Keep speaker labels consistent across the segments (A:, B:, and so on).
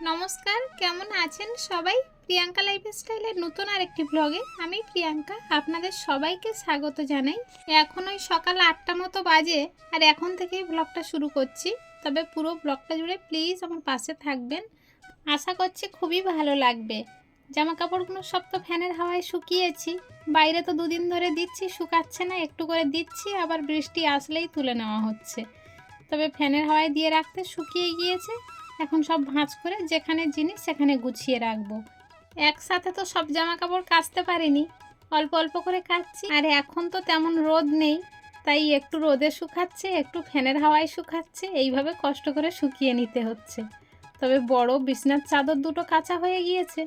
A: নমস্কার, কেমন আছেন সবাই? প্রিয়াঙ্কা লাইফস্টাইলের নতুন আরেকটি ব্লগে আমি প্রিয়াঙ্কা আপনাদের সবাইকে স্বাগত জানাই। এখন ওই সকাল আটটা মতো বাজে আর এখন থেকেই ব্লগটা শুরু করছি। তবে পুরো ব্লগটা জুড়ে প্লিজ আমার পাশে থাকবেন। আশা করছি খুবই ভালো লাগবে। জামা কাপড়গুলো সব তো ফ্যানের হাওয়ায় শুকিয়েছি। বাইরে তো দুদিন ধরে দিচ্ছি, শুকাচ্ছে না, একটু করে দিচ্ছি, আবার বৃষ্টি আসলেই তুলে নেওয়া হচ্ছে। তবে ফ্যানের হাওয়ায় দিয়ে রাখতে শুকিয়ে গিয়েছে। এখন সব ভাঁজ করে যেখানে জিনিস সেখানে গুছিয়ে রাখব। একসাথে তো সব জামা কাপড় কাচতে পারিনি। অল্প অল্প করে কাচ্ছি। আর এখন তো তেমন রোদ নেই, তাই একটু রোদে শুকাচ্ছে, একটু ফ্যানের হাওয়ায় শুকাচ্ছে, এইভাবে কষ্ট করে শুকিয়ে নিতে হচ্ছে। তবে বড় বিছনার চাদর দুটো কাঁচা হয়ে গিয়েছে।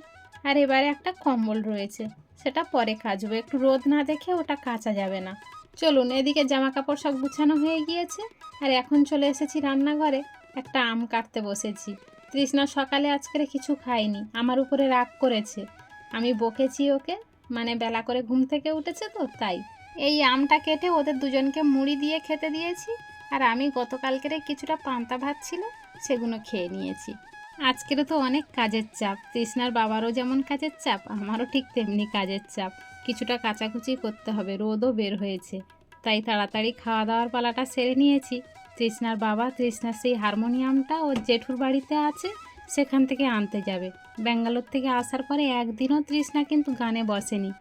A: আর এবারে একটা কম্বল রয়েছে, সেটা পরে কাচবো। একটু রোদ না দেখে ওটা কাচা যাবে না। চলুন, এদিকে জামা কাপড় সব গুছানো হয়ে গিয়েছে। আর এখন চলে এসেছি রান্নাঘরে। একটা আম কাটতে বসেছি। তৃষ্ণা সকালে আজকের কিছু খায়নি, আমার উপরে রাগ করেছে। আমি বকেছি ওকে মানে বেলা করে ঘুম থেকে উঠেছে তো, তাই। এই আমটা কেটে ওদের দুজনকে মুড়ি দিয়ে খেতে দিয়েছি, আর আমি গতকালকের কিছুটা পান্তা ভাত ছিল, সেগুলো খেয়ে নিয়েছি। আজকের তো অনেক কাজের চাপ, তৃষ্ণার বাবারও যেমন কাজের চাপ, আমারও ঠিক তেমনি কাজের চাপ। কিছুটা কাচাকুচি করতে হবে, রোদও বের হয়েছে, তাই তাড়াতাড়ি খাওয়া দাওয়ার পালাটা সেরে নিয়েছি। তৃষ্ণার বাবা তৃষ্ণার সেই হারমোনিয়ামটা ওর জেঠুর বাড়িতে আছে, সেখান থেকে আনতে যাবে। ব্যাঙ্গালোর থেকে আসার পরে একদিনও তৃষ্ণা কিন্তু গানে বসেনি।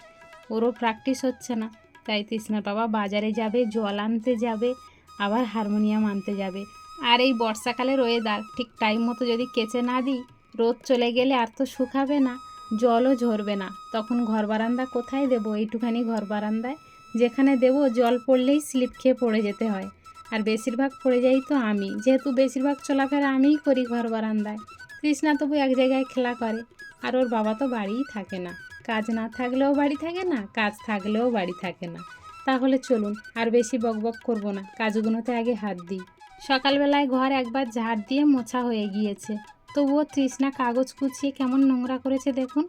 A: ওরও প্র্যাকটিস হচ্ছে না। তাই তৃষ্ণার বাবা বাজারে যাবে, জল আনতে যাবে, আবার হারমোনিয়াম আনতে যাবে। আর এই বর্ষাকালের ওয়েদার ঠিক টাইম মতো যদি কেচে না দিই, রোদ চলে গেলে আর তো শুকাবে না, জলও ঝরবে না। তখন ঘর বারান্দা কোথায় দেবো? এইটুখানি ঘর বারান্দায়, যেখানে দেবো জল পড়লেই স্লিপ খেয়ে পড়ে যেতে হয়। আর বেশিরভাগ পড়ে যাই তো আমি। যেহেতু বেশিরভাগ চলাফেরা আমিই করি ঘর বারান্দায়। কৃষ্ণা তবু এক জায়গায় খেলা করে। আর ওর বাবা তো বাড়িই থাকে না। কাজ না থাকলেও বাড়ি থাকে না, কাজ থাকলেও বাড়ি থাকে না। তাহলে চলুন, আর বেশি বকবক করব না। কাজগুলোতে আগে হাত দিই। সকালবেলায় ঘর একবার ঝাড় দিয়ে মোছা হয়ে গিয়েছে। তবুও তৃষ্ণা কাগজ কুচিয়ে কেমন নোংরা করেছে দেখুন।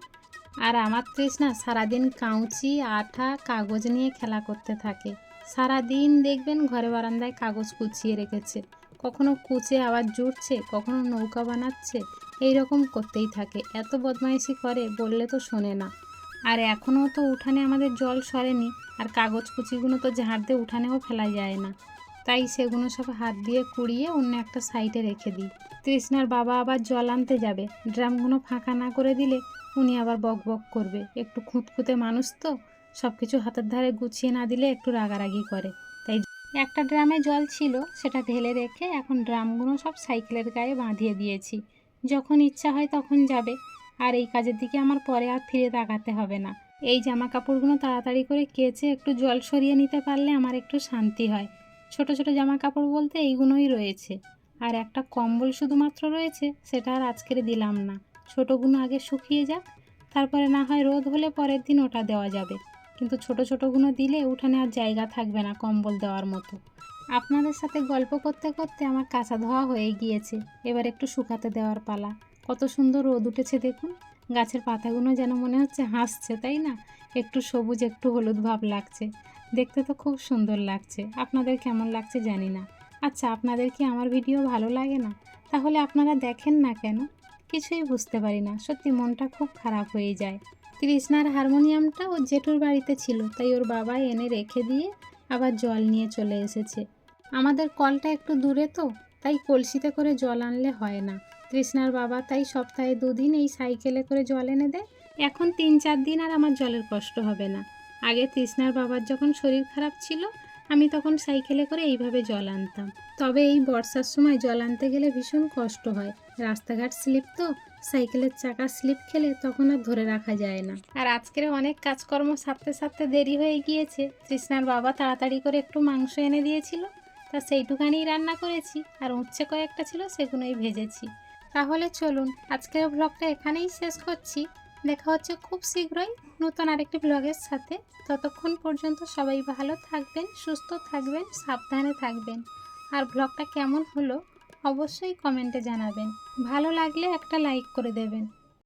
A: আর আমার তৃষ্ণা সারাদিন কাউচি, আঠা, কাগজ নিয়ে খেলা করতে থাকে। সারা দিন দেখবেন ঘরে বারান্দায় কাগজ কুচিয়ে রেখেছে। কখনো কুচে আবার জুটছে কখনো নৌকা বানাচ্ছে। এই রকম করতেই থাকে। এত বদমাইশি করে বললে তো শোনে না। আর এখনও তো উঠানে আমাদের জল সরেনি, আর কাগজ কুচিগুলো তো ঝাড় দিয়ে উঠানেও ফেলা যায় না। তাই সেগুলো সব হাত দিয়ে কুড়িয়ে অন্য একটা সাইডে রেখে দিই। তৃষ্ণার বাবা আবার জল আনতে যাবে। ড্রামগুলো ফাঁকা না করে দিলে উনি আবার বক বক করবে। একটু খুঁতখুঁতে মানুষ তো। সব কিছু হাতের ধারে গুছিয়ে না দিলে একটু রাগারাগি করে। তাই একটা ড্রামে জল ছিল, সেটা ঢেলে রেখে এখন ড্রামগুলো সব সাইকেলের গায়ে বাঁধিয়ে দিয়েছি। যখন ইচ্ছা হয় তখন যাবে, আর এই কাজের দিকে আমার পরে আর ফিরে তাকাতে হবে না। এই জামা কাপড়গুলো তাড়াতাড়ি করে কেচে একটু জল সরিয়ে নিতে পারলে আমার একটু শান্তি হয়। ছোট ছোট জামা কাপড় বলতে এইগুলোই রয়েছে। আর একটা কম্বল শুধুমাত্র রয়েছে, সেটা আর আজকের দিলাম না। ছোটোগুলো আগে শুকিয়ে যাক, তারপরে না হয় রোদ হলে পরের দিন ওটা দেওয়া যাবে। কিন্তু ছোট ছোটোগুলো দিলে উঠানে আর জায়গা থাকবে না কম্বল দেওয়ার মতো। আপনাদের সাথে গল্প করতে করতে আমার কাঁচা ধোয়া হয়ে গিয়েছে। এবার একটু শুকাতে দেওয়ার পালা। কত সুন্দর রোদ উঠেছে দেখুন। গাছের পাতাগুলো যেন মনে হচ্ছে হাসছে, তাই না? একটু সবুজ, একটু হলুদ ভাব লাগছে। দেখতে তো খুব সুন্দর লাগছে। আপনাদের কেমন লাগছে জানি না। আচ্ছা আপনাদের কি আমার ভিডিও ভালো লাগে না? তাহলে আপনারা দেখেন না কেন? কিছুই বুঝতে পারি না। সত্যি মনটা খুব খারাপ হয়ে যায়। কৃষ্ণার হারমোনিয়ামটা ওর জেঠুর বাড়িতে ছিল, তাই ওর বাবা এনে রেখে দিয়ে আবার জল নিয়ে চলে এসেছে। আমাদের কলটা একটু দূরে তো, তাই কলসিতে করে জল আনলে হয় না। তৃষ্ণার বাবা তাই সপ্তাহে দুদিন এই সাইকেলে করে জল এনে দেয়। এখন তিন চার দিন আর আমার জলের কষ্ট হবে না। আগে তৃষ্ণার বাবার যখন শরীর খারাপ ছিল, আমি তখন সাইকেলে করে এইভাবে জল আনতাম। তবে এই বর্ষার সময় জল আনতে গেলে ভীষণ কষ্ট হয়। রাস্তাঘাট স্লিপ তো, সাইকেলের চাকা স্লিপ খেলে তখন আর ধরে রাখা যায় না। আর আজকের অনেক কাজকর্ম সারতে সারতে দেরি হয়ে গিয়েছে। তৃষ্ণার বাবা তাড়াতাড়ি করে একটু মাংস এনে দিয়েছিল। তা সেইটুখানেই রান্না করেছি, আর উচ্ছে কয়েকটা ছিল সেগুলোই ভেজেছি। তাহলে চলুন, আজকের ব্লগটা এখানেই শেষ করছি। দেখা হচ্ছে খুব শীঘ্রই নতুন আরেকটি ব্লগের সাথে। ততক্ষণ পর্যন্ত সবাই ভালো থাকবেন, সুস্থ থাকবেন, সাবধানে থাকবেন। আর ব্লগটা কেমন হলো অবশ্যই কমেন্টে জানাবেন। ভালো লাগলে একটা লাইক করে দেবেন।